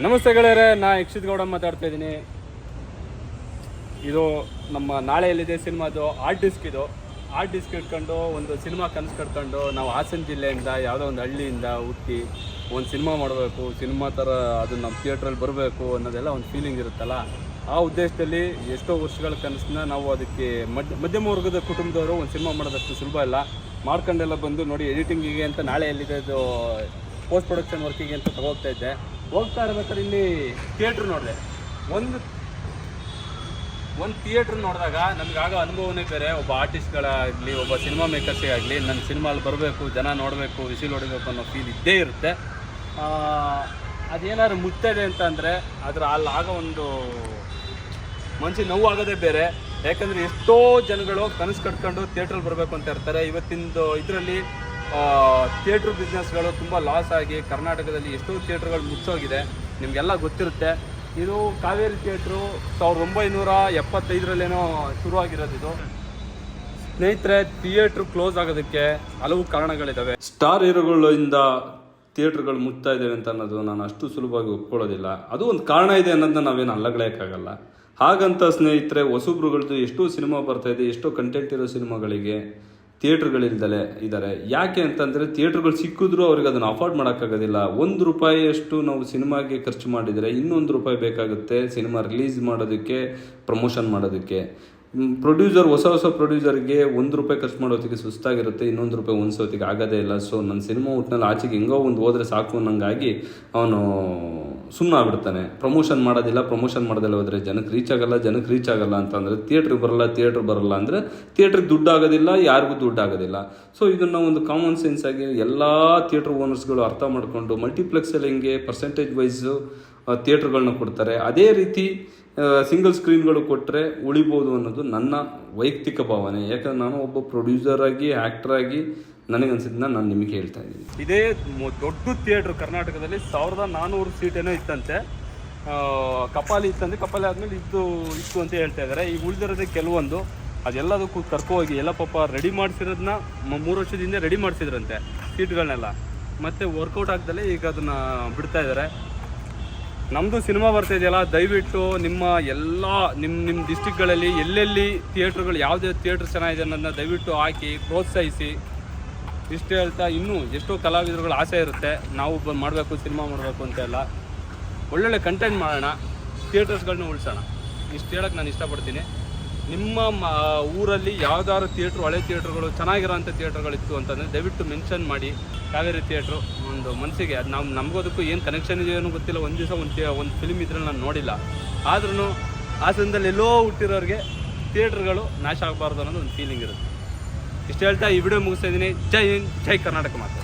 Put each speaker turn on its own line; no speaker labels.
ನಮಸ್ತೆ ಗೆಳೆಯರೆ, ನಾ ಯಕ್ಷಿತ್ ಗೌಡ ಮಾತಾಡ್ತಾ ಇದ್ದೀನಿ. ಇದು ನಮ್ಮ ನಾಳೆ ಎಲ್ಲಿದೆ ಸಿನಿಮಾದು ಆರ್ಟ್ ಡಿಸ್ಕ್ ಇದು. ಆರ್ಟ್ ಡಿಸ್ಕ್ ಇಟ್ಕೊಂಡು ಒಂದು ಸಿನಿಮಾ ಕನಸು ಕಟ್ಕೊಂಡು ನಾವು ಹಾಸನ ಜಿಲ್ಲೆಯಿಂದ ಯಾವುದೋ ಒಂದು ಹಳ್ಳಿಯಿಂದ ಹುಟ್ಟಿ ಒಂದು ಸಿನಿಮಾ ಮಾಡಬೇಕು, ಸಿನಿಮಾ ಥರ ಅದು ನಮ್ಮ ಥಿಯೇಟ್ರಲ್ಲಿ ಬರಬೇಕು ಅನ್ನೋದೆಲ್ಲ ಒಂದು ಫೀಲಿಂಗ್ ಇರುತ್ತಲ್ಲ, ಆ ಉದ್ದೇಶದಲ್ಲಿ ಎಷ್ಟೋ ವರ್ಷಗಳ ಕನಸನ್ನ ನಾವು ಅದಕ್ಕೆ ಮಧ್ಯ ಮಧ್ಯಮ ವರ್ಗದ ಕುಟುಂಬದವರು ಒಂದು ಸಿನಿಮಾ ಮಾಡೋದಷ್ಟು ಸುಲಭ ಇಲ್ಲ ಮಾಡ್ಕೊಂಡೆಲ್ಲ ಬಂದು ನೋಡಿ ಎಡಿಟಿಂಗಿಗೆ ಅಂತ ನಾಳೆ ಎಲ್ಲಿದೆ ಇದು ಪೋಸ್ಟ್ ಪ್ರೊಡಕ್ಷನ್ ವರ್ಕಿಗೆ ಅಂತ ತಗೋಗ್ತಾ ಇದ್ದೆ. ಹೋಗ್ತಾ ಇರ್ಬೇಕಾದ್ರೆ ಇಲ್ಲಿ ಥಿಯೇಟ್ರ್ ನೋಡಿದೆ. ಒಂದು ಒಂದು ಥಿಯೇಟ್ರ್ ನೋಡಿದಾಗ ನಮ್ಗೆ ಆಗೋ ಅನುಭವನೇ ಬೇರೆ. ಒಬ್ಬ ಆರ್ಟಿಸ್ಟ್ಗಳಾಗಲಿ ಒಬ್ಬ ಸಿನಿಮಾ ಮೇಕರ್ಸೇ ಆಗಲಿ ನನ್ನ ಸಿನಿಮಾಲ್ಲಿ ಬರಬೇಕು, ಜನ ನೋಡಬೇಕು, ವಿಸಿಲ್ ಹೊಡಿಬೇಕು ಅನ್ನೋ ಫೀಲ್ ಇದ್ದೇ ಇರುತ್ತೆ. ಅದೇನಾದ್ರು ಮುಟ್ತದೆ ಅಂತ ಅಂದರೆ ಅದ್ರ ಅಲ್ಲಿ ಆಗೋ ಒಂದು ಮನ್ಸಿಗೆ ನೋವು ಆಗೋದೇ ಬೇರೆ. ಯಾಕಂದರೆ ಎಷ್ಟೋ ಜನಗಳು ಕನಸು ಕಟ್ಕೊಂಡು ಥಿಯೇಟ್ರಲ್ಲಿ ಬರಬೇಕು ಅಂತ ಇರ್ತಾರೆ. ಇವತ್ತಿಂದು ಇದರಲ್ಲಿ ಥಿಯೇಟ್ರ್ ಬಿಸ್ನೆಸ್ಗಳು ತುಂಬ ಲಾಸ್ ಆಗಿ ಕರ್ನಾಟಕದಲ್ಲಿ ಎಷ್ಟೋ ಥಿಯೇಟ್ರ್ಗಳು ಮುಚ್ಚೋಗಿದೆ. ನಿಮಗೆಲ್ಲ ಗೊತ್ತಿರುತ್ತೆ. ಇದು ಕಾವೇರಿ ಥಿಯೇಟ್ರು ಸಾವಿರದ ಒಂಬೈನೂರ ಎಪ್ಪತ್ತೈದರಲ್ಲೇನೋ ಶುರುವಾಗಿರೋದು ಇದು ಸ್ನೇಹಿತರೆ ಥಿಯೇಟ್ರ್ ಕ್ಲೋಸ್ ಆಗೋದಕ್ಕೆ ಹಲವು ಕಾರಣಗಳಿದ್ದಾವೆ ಸ್ಟಾರ್ ಹೀರೋಗಳಿಂದ ಥಿಯೇಟ್ರ್ಗಳು ಮುಗ್ತಾ ಇದ್ದೇವೆ ಅಂತ ಅನ್ನೋದು ನಾನು ಅಷ್ಟು ಸುಲಭವಾಗಿ ಒಪ್ಕೊಳ್ಳೋದಿಲ್ಲ. ಅದು ಒಂದು ಕಾರಣ ಇದೆ ಅನ್ನೋದನ್ನ ನಾವೇನು ಅಲ್ಲಗಳೆಯೋಕ್ಕಾಗಲ್ಲ. ಹಾಗಂತ ಸ್ನೇಹಿತರೆ ಹೊಸಬ್ರುಗಳದ್ದು ಎಷ್ಟೋ ಸಿನಿಮಾ ಬರ್ತಾ ಇದೆ, ಎಷ್ಟೋ ಕಂಟೆಂಟ್ ಇರೋ ಸಿನಿಮಾಗಳಿಗೆ ಥಿಯೇಟ್ರ್ಗಳಿಲ್ದಲೆ ಇದ್ದಾರೆ. ಯಾಕೆ ಅಂತಂದರೆ ಥಿಯೇಟ್ರ್ಗಳು ಸಿಕ್ಕಿದ್ರೂ ಅವ್ರಿಗೆ ಅದನ್ನು ಅಫೋರ್ಡ್ ಮಾಡೋಕ್ಕಾಗೋದಿಲ್ಲ. ಒಂದು ರೂಪಾಯಿಯಷ್ಟು ನಾವು ಸಿನಿಮಾಗೆ ಖರ್ಚು ಮಾಡಿದರೆ ಇನ್ನೊಂದು ರೂಪಾಯಿ ಬೇಕಾಗುತ್ತೆ ಸಿನಿಮಾ ರಿಲೀಸ್ ಮಾಡೋದಕ್ಕೆ, ಪ್ರಮೋಷನ್ ಮಾಡೋದಕ್ಕೆ. ಪ್ರೊಡ್ಯೂಸರ್ ಹೊಸ ಹೊಸ ಪ್ರೊಡ್ಯೂಸರ್ಗೆ ಒಂದು ರೂಪಾಯಿ ಖರ್ಚು ಮಾಡೋತ್ತಿಗೆ ಸುಸ್ತಾಗಿರುತ್ತೆ, ಇನ್ನೊಂದು ರೂಪಾಯಿ ಹೊಂದಿಸೋತ್ತಿಗೆ ಆಗೋದೇ ಇಲ್ಲ. ಸೊ ನನ್ನ ಸಿನಿಮಾ ಒಟ್ಟಿನಲ್ಲಿ ಆಚೆಗೆ ಹೆಂಗೋ ಒಂದು ಹೋದರೆ ಸಾಕು ಅನ್ನಂಗಾಗಿ ಅವನು ಸುಮ್ಮನೆ ಆಗ್ಬಿಡ್ತಾನೆ ಪ್ರಮೋಷನ್ ಮಾಡೋದಿಲ್ಲ ಪ್ರಮೋಷನ್ ಮಾಡೋದಿಲ್ಲ ಹೋದರೆ ಜನಕ್ಕೆ ರೀಚ್ ಆಗಲ್ಲ ಜನಕ್ಕೆ ರೀಚ್ ಆಗಲ್ಲ ಅಂತಂದರೆ ಥಿಯೇಟ್ರಿಗೆ ಬರಲ್ಲ ಥಿಯೇಟ್ರ್ ಬರಲ್ಲ ಅಂದರೆ ಥಿಯೇಟ್ರಿಗೆ ದುಡ್ಡು ಆಗೋದಿಲ್ಲ, ಯಾರಿಗೂ ದುಡ್ಡು ಆಗೋದಿಲ್ಲ. ಸೊ ಇದನ್ನು ಒಂದು ಕಾಮನ್ ಸೆನ್ಸ್ ಆಗಿ ಎಲ್ಲ ಥಿಯೇಟ್ರ್ ಓನರ್ಸ್ಗಳು ಅರ್ಥ ಮಾಡಿಕೊಂಡು ಮಲ್ಟಿಪ್ಲೆಕ್ಸಲ್ಲಿ ಹೆಂಗೆ ಪರ್ಸೆಂಟೇಜ್ ವೈಸು ಥಿಯೇಟ್ರ್ಗಳನ್ನ ಕೊಡ್ತಾರೆ. ಅದೇ ರೀತಿ ಸಿಂಗಲ್ ಸ್ಕ್ರೀನ್ಗಳು ಕೊಟ್ಟರೆ ಉಳಿಬೋದು ಅನ್ನೋದು ನನ್ನ ವೈಯಕ್ತಿಕ ಭಾವನೆ. ಯಾಕಂದ್ರೆ ನಾನು ಒಬ್ಬ ಪ್ರೊಡ್ಯೂಸರ್ ಆಗಿ ಆ್ಯಕ್ಟರ್ ಆಗಿ ನನಗನ್ಸಿದ್ದನ್ನ ನಾನು ನಿಮಗೆ ಹೇಳ್ತಾ ಇದ್ದೀನಿ. ಇದೇ ದೊಡ್ಡ ಥಿಯೇಟ್ರ್ ಕರ್ನಾಟಕದಲ್ಲಿ ಸಾವಿರದ ನಾನ್ನೂರು ಸೀಟೇನೋ ಇತ್ತಂತೆ. ಕಪಾಲಿ ಇತ್ತಂತೆ. ಕಪಾಲಿ ಆದಮೇಲೆ ಇದ್ದು, ಇತ್ತು ಅಂತ ಹೇಳ್ತಾ ಇದ್ದಾರೆ. ಈಗ ಉಳಿದಿರೋದೇ ಕೆಲವೊಂದು. ಅದೆಲ್ಲದಕ್ಕೂ ಕರ್ಕೊ ಹೋಗಿ ಎಲ್ಲ ಪಾಪ ರೆಡಿ ಮಾಡಿಸಿರೋದನ್ನ ಮೂರು ವರ್ಷದಿಂದ ರೆಡಿ ಮಾಡಿಸಿದ್ರಂತೆ ಸೀಟ್ಗಳನ್ನೆಲ್ಲ. ಮತ್ತು ವರ್ಕೌಟ್ ಆಗ್ದಲೇ ಈಗ ಅದನ್ನು ಬಿಡ್ತಾ ಇದ್ದಾರೆ. ನಮ್ಮದು ಸಿನಿಮಾ ಬರ್ತಾ ಇದೆಯಲ್ಲ ದಯವಿಟ್ಟು ನಿಮ್ಮ ಎಲ್ಲ ನಿಮ್ಮ ನಿಮ್ಮ ಡಿಸ್ಟಿಕ್ಗಳಲ್ಲಿ ಎಲ್ಲೆಲ್ಲಿ ಥಿಯೇಟ್ರ್ಗಳು ಯಾವುದೇ ಥಿಯೇಟ್ರ್ ಚೆನ್ನಾಗಿದೆ ಅನ್ನೋದನ್ನ ದಯವಿಟ್ಟು ಹಾಕಿ, ಪ್ರೋತ್ಸಾಹಿಸಿ. ಇಷ್ಟು ಹೇಳ್ತಾ ಇನ್ನೂ ಎಷ್ಟೋ ಕಲಾವಿದರುಗಳು ಆಸೆ ಇರುತ್ತೆ, ನಾವು ಬಂದು ಮಾಡಬೇಕು, ಸಿನಿಮಾ ಮಾಡಬೇಕು ಅಂತೆಲ್ಲ. ಒಳ್ಳೊಳ್ಳೆ ಕಂಟೆಂಟ್ ಮಾಡೋಣ ಥಿಯೇಟರ್ಸ್ಗಳನ್ನ ಉಳಿಸೋಣ. ಇಷ್ಟು ಹೇಳಕ್ಕೆ ನಾನು ಇಷ್ಟಪಡ್ತೀನಿ. ನಿಮ್ಮ ಊರಲ್ಲಿ ಯಾವ್ದಾದ್ರು ಥಿಯೇಟ್ರು ಹಳೆ ಥಿಯೇಟ್ರುಗಳು ಚೆನ್ನಾಗಿರೋಂಥ ಥಿಯೇಟ್ರ್ಗಳಿತ್ತು ಅಂತಂದರೆ ದಯವಿಟ್ಟು ಮೆನ್ಷನ್ ಮಾಡಿ. ಕಾವೇರಿ ಥಿಯೇಟ್ರು ಒಂದು ಮನಸ್ಸಿಗೆ, ಅದು ನಾವು ನಮಗೋದಕ್ಕೂ ಏನು ಕನೆಕ್ಷನ್ ಇದೆಯೋ ಗೊತ್ತಿಲ್ಲ. ಒಂದು ದಿವಸ ಒಂದು ಒಂದು ಫಿಲ್ಮ್ ಇದ್ರಲ್ಲಿ ನಾನು ನೋಡಿಲ್ಲ. ಆದ್ರೂ ಹಾಸನದಲ್ಲಿ ಎಲ್ಲೋ ಹುಟ್ಟಿರೋರಿಗೆ ಥಿಯೇಟ್ರ್ಗಳು ನಾಶ ಆಗಬಾರ್ದು ಅನ್ನೋದು ಒಂದು ಫೀಲಿಂಗ್ ಇರುತ್ತೆ. ಇಷ್ಟು ಹೇಳ್ತಾ ಈ ವಿಡಿಯೋ ಮುಗಿಸ್ತಾ ಇದ್ದೀನಿ. ಜೈ ಹಿಂದ್, ಜೈ ಕರ್ನಾಟಕ ಮಾತು.